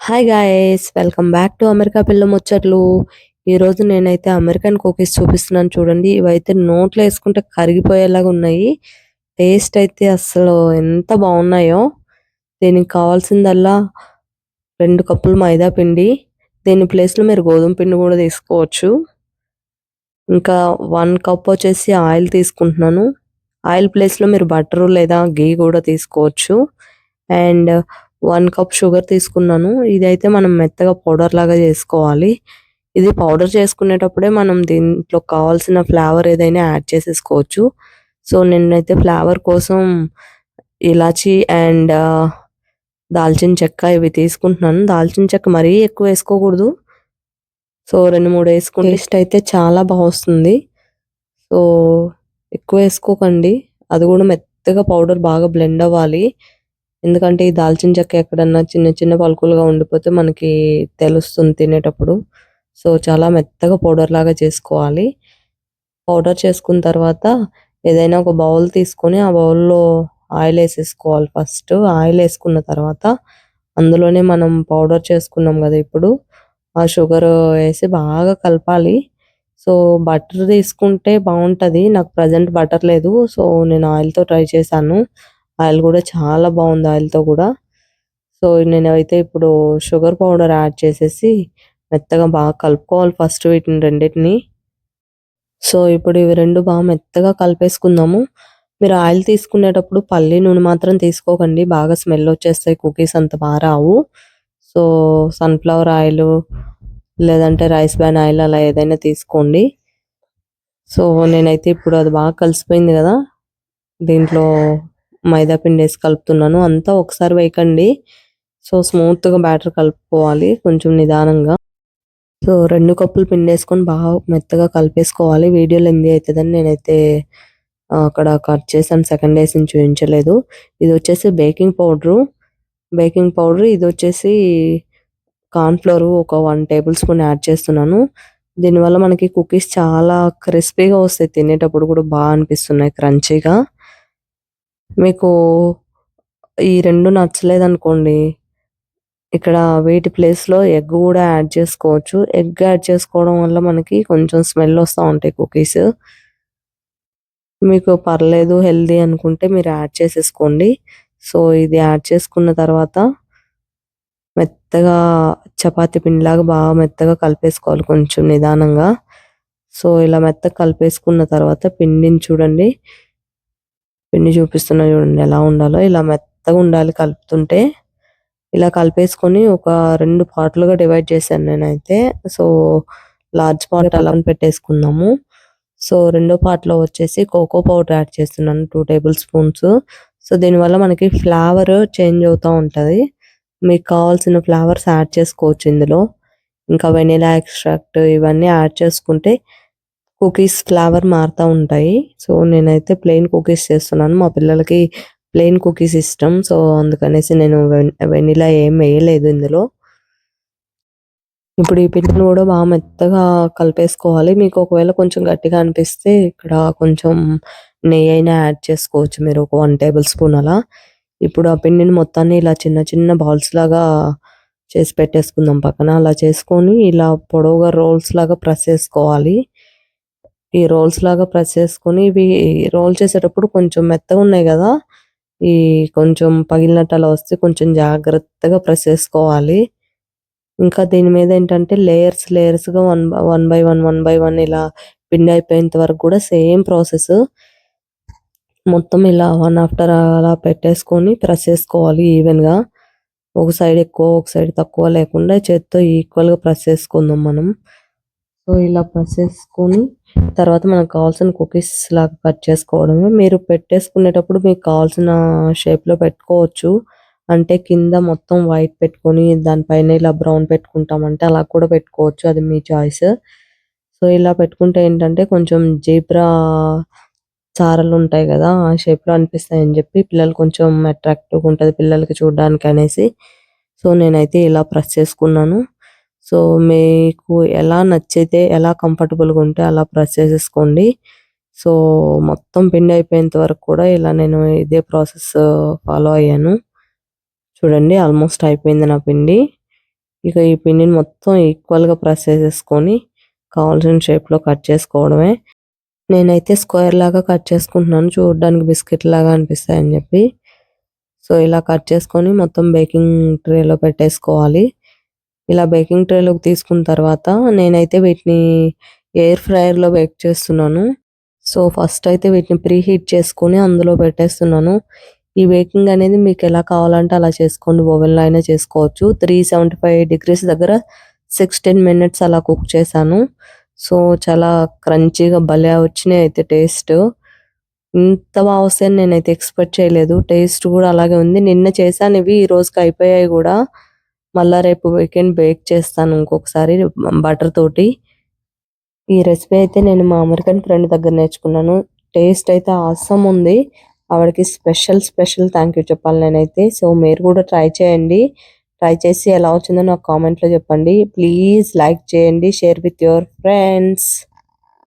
Hi guys welcome back to America పిల్ల ముచ్చట్లు ఈరోజు నేనైతే అమెరికన్ కుకీస్ చూపిస్తున్నాను చూడండి. ఇవైతే నోట్లో వేసుకుంటే కరిగిపోయేలాగా ఉన్నాయి. టేస్ట్ అయితే అసలు ఎంత బాగున్నాయో. దీనికి కావాల్సిందల్లా రెండు కప్పులు మైదా పిండి. దీని ప్లేస్లో మీరు గోధుమ పిండి కూడా తీసుకోవచ్చు. ఇంకా వన్ కప్ వచ్చేసి ఆయిల్ తీసుకుంటున్నాను. ఆయిల్ ప్లేస్లో మీరు బటర్ లేదా గీ కూడా తీసుకోవచ్చు. అండ్ వన్ కప్ షుగర్ తీసుకున్నాను. ఇదైతే మనం మెత్తగా పౌడర్ లాగా చేసుకోవాలి. ఇది పౌడర్ చేసుకునేటప్పుడే మనం దీంట్లో కావాల్సిన ఫ్లేవర్ ఏదైనా యాడ్ చేసేసుకోవచ్చు. సో నేనైతే ఫ్లేవర్ కోసం ఇలాచి అండ్ దాల్చిన చెక్క ఇవి తీసుకుంటున్నాను. దాల్చిన చెక్క మరీ ఎక్కువ వేసుకోకూడదు. సో రెండు మూడు వేసుకుంటే టేస్ట్ అయితే చాలా బాగా వస్తుంది. సో ఎక్కువ వేసుకోకండి. అది కూడా మెత్తగా పౌడర్ బాగా బ్లెండ్ అవ్వాలి. ఎందుకంటే ఈ దాల్చిన చెక్క ఎక్కడన్నా చిన్న చిన్న పలుకులుగా ఉండిపోతే మనకి తెలుస్తుంది తినేటప్పుడు. సో చాలా మెత్తగా పౌడర్ లాగా చేసుకోవాలి. పౌడర్ చేసుకున్న తర్వాత ఏదైనా ఒక బౌల్ తీసుకొని ఆ బౌల్లో ఆయిల్ వేసేసుకోవాలి ఫస్ట్. ఆయిల్ వేసుకున్న తర్వాత అందులోనే మనం పౌడర్ చేసుకున్నాం కదా ఇప్పుడు. ఆ షుగర్ వేసి బాగా కలపాలి. సో బటర్ తీసుకుంటే బాగుంటుంది. నాకు ప్రజెంట్ బటర్ లేదు. సో నేను ఆయిల్తో ట్రై చేశాను. ఆయిల్ కూడా చాలా బాగుంది ఆయిల్తో కూడా. సో నేనైతే ఇప్పుడు షుగర్ పౌడర్ యాడ్ చేసేసి మెత్తగా బాగా కలుపుకోవాలి ఫస్ట్ వీటిని రెండింటిని. సో ఇప్పుడు ఇవి రెండు బాగా మెత్తగా కలిపేసుకుందాము. మీరు ఆయిల్ తీసుకునేటప్పుడు పల్లి నూనె మాత్రం తీసుకోకండి. బాగా స్మెల్ వచ్చేస్తాయి. కుకీస్ అంత బాగా రావు. సో సన్ఫ్లవర్ ఆయిల్ లేదంటే రైస్ బ్యాన్ ఆయిల్ అలా ఏదైనా తీసుకోండి. సో నేనైతే ఇప్పుడు అది బాగా కలిసిపోయింది కదా. దీంట్లో మైదా పిండి వేసి కలుపుతున్నాను. అంతా ఒకసారి వేయకండి. సో స్మూత్గా బ్యాటర్ కలుపుకోవాలి కొంచెం నిదానంగా. సో రెండు కప్పులు పిండి వేసుకొని బాగా మెత్తగా కలిపేసుకోవాలి. వీడియోలో లెంది అవుతుందని నేనైతే అక్కడ కట్ చేశాను. సెకండ్ డేస్ నుంచి చూపించలేదు ఇది వచ్చేసి బేకింగ్ పౌడరు. బేకింగ్ పౌడర్ ఇది వచ్చేసి కార్న్ ఫ్లోర్ ఒక వన్ టేబుల్ స్పూన్ యాడ్ చేస్తున్నాను. దీనివల్ల మనకి కుకీస్ చాలా క్రిస్పీగా వస్తాయి. తినేటప్పుడు కూడా బాగా అనిపిస్తున్నాయి క్రంచీగా. మీకు ఈ రెండు నచ్చలేదు అనుకోండి ఇక్కడ వీటి ప్లేస్లో ఎగ్ కూడా యాడ్ చేసుకోవచ్చు. ఎగ్ యాడ్ చేసుకోవడం వల్ల మనకి కొంచెం స్మెల్ వస్తూ ఉంటాయి కుకీస్. మీకు పర్లేదు హెల్దీ అనుకుంటే మీరు యాడ్ చేసేసుకోండి. సో ఇది యాడ్ చేసుకున్న తర్వాత మెత్తగా చపాతి పిండిలాగా బాగా మెత్తగా కలిపేసుకోవాలి కొంచెం నిదానంగా. సో ఇలా మెత్తగా కలిపేసుకున్న తర్వాత పిండిని చూడండి. పిండి చూపిస్తున్నా చూడండి ఎలా ఉండాలో. ఇలా మెత్తగా ఉండాలి కలుపుతుంటే. ఇలా కలిపేసుకొని ఒక రెండు పార్ట్లుగా డివైడ్ చేశాను నేనైతే. సో లార్జ్ పార్ట్ అలా పెట్టేసుకుందాము. సో రెండో పార్ట్లో వచ్చేసి కోకో పౌడర్ యాడ్ చేస్తున్నాను టూ టేబుల్ స్పూన్స్ సో దీనివల్ల మనకి ఫ్లేవర్ చేంజ్ అవుతూ ఉంటుంది. మీకు కావాల్సిన ఫ్లేవర్స్ యాడ్ చేసుకోవచ్చు ఇందులో. ఇంకా వెనిలా ఎక్స్ట్రాక్ట్ ఇవన్నీ యాడ్ చేసుకుంటే కుకీస్ ఫ్లేవర్ మారుతూ ఉంటాయి. సో నేనైతే ప్లెయిన్ కుకీస్ చేస్తున్నాను. మా పిల్లలకి ప్లెయిన్ కుకీస్ ఇష్టం. సో అందుకనేసి నేను వెనిలా ఏం వేయలేదు ఇందులో. ఇప్పుడు ఈ పిండిని కూడా బాగా మెత్తగా కలిపేసుకోవాలి. మీకు ఒకవేళ కొంచెం గట్టిగా అనిపిస్తే ఇక్కడ కొంచెం నెయ్యి అయినా యాడ్ చేసుకోవచ్చు మీరు. ఒక వన్ టేబుల్ స్పూన్ అలా. ఇప్పుడు ఆ పిండిని మొత్తాన్ని ఇలా చిన్న చిన్న బాల్స్ లాగా చేసి పెట్టేసుకుందాం పక్కన. అలా చేసుకొని ఇలా పొడవుగా రోల్స్ లాగా ప్రెస్ చేసుకోవాలి. ఈ రోల్స్ లాగా ప్రెస్ చేసుకొని ఇవి రోల్ చేసేటప్పుడు కొంచెం మెత్తగా ఉన్నాయి కదా ఈ కొంచెం పగిలినట్టు అలా వస్తే కొంచెం జాగ్రత్తగా ప్రెస్ చేసుకోవాలి. ఇంకా దీని మీద ఏంటంటే layers లేయర్స్గా one one by one one by one ఇలా పిండి అయిపోయేంత వరకు కూడా సేమ్ ప్రాసెస్. మొత్తం ఇలా వన్ ఆఫ్టర్ అలా పెట్టేసుకొని ప్రెస్ చేసుకోవాలి ఈవెన్గా. ఒక సైడ్ ఎక్కువ ఒక సైడ్ తక్కువ లేకుండా చేత్తో ఈక్వల్గా ప్రెస్ చేసుకుందాం మనం. సో ఇలా ప్రెస్ చేసుకొని తర్వాత మనకు కావాల్సిన కుకీస్ లాగా కట్ చేసుకోవడమే. మీరు పెట్టేసుకునేటప్పుడు మీకు కావాల్సిన షేప్లో పెట్టుకోవచ్చు. అంటే కింద మొత్తం వైట్ పెట్టుకొని దానిపైన ఇలా బ్రౌన్ పెట్టుకుంటామంటే అలా కూడా పెట్టుకోవచ్చు. అది మీ చాయిస్ సో ఇలా పెట్టుకుంటే ఏంటంటే కొంచెం జీబ్రా చారలు ఉంటాయి కదా ఆ షేప్లో అనిపిస్తాయి అని చెప్పి పిల్లలు కొంచెం అట్రాక్టివ్ ఉంటుంది పిల్లలకి చూడడానికి అనేసి సో నేనైతే ఇలా ప్రెస్ చేసుకున్నాను. సో మీకు ఎలా నచ్చితే ఎలా కంఫర్టబుల్గా ఉంటే అలా ప్రెస్ చేసేసుకోండి. సో మొత్తం పిండి అయిపోయేంత వరకు కూడా ఇలా నేను ఇదే ప్రాసెస్ ఫాలో అయ్యాను. చూడండి ఆల్మోస్ట్ అయిపోయింది నా పిండి. ఇక ఈ పిండిని మొత్తం ఈక్వల్గా ప్రెస్ చేసేసుకొని కావాల్సిన షేప్లో కట్ చేసుకోవడమే. నేనైతే స్క్వేర్ లాగా కట్ చేసుకుంటున్నాను. చూడడానికి బిస్కెట్ లాగా అనిపిస్తాయని చెప్పి. సో ఇలా కట్ చేసుకొని మొత్తం బేకింగ్ ట్రేలో పెట్టేసుకోవాలి. ఇలా బేకింగ్ ట్రేలోకి తీసుకున్న తర్వాత నేనైతే వీటిని ఎయిర్ ఫ్రైయర్లో బేక్ చేస్తున్నాను. సో ఫస్ట్ అయితే వీటిని ప్రీ హీట్ చేసుకొని అందులో పెట్టేస్తున్నాను. ఈ బేకింగ్ అనేది మీకు ఎలా కావాలంటే అలా చేసుకోండి. ఓవెన్లో అయినా చేసుకోవచ్చు. త్రీ సెవెంటీ ఫైవ్ డిగ్రీస్ దగ్గర సిక్స్టీన్ మినిట్స్ అలా కుక్ చేశాను. సో చాలా క్రంచీగా భలే వచ్చినాయి అయితే టేస్ట్. ఇంత బాగా వస్తాయని నేనైతే ఎక్స్పెక్ట్ చేయలేదు. టేస్ట్ కూడా అలాగే ఉంది. నిన్న చేశాను ఇవి ఈ రోజుకి అయిపోయాయి కూడా. మళ్ళీ రేపు వీకెండ్ బేక్ చేస్తాను ఇంకొకసారి బటర్ తోటి. ఈ రెసిపీ అయితే నేను మా అమెరికన్ ఫ్రెండ్ దగ్గర నేర్చుకున్నాను. టేస్ట్ అయితే ఆసం ఉంది. ఆవిడకి స్పెషల్ స్పెషల్ థ్యాంక్ యూ చెప్పాలి నేనైతే. సో మీరు కూడా ట్రై చేయండి. ట్రై చేసి ఎలా వచ్చిందో నాకు కామెంట్లో చెప్పండి. ప్లీజ్ లైక్ చేయండి షేర్ విత్ యువర్ ఫ్రెండ్స్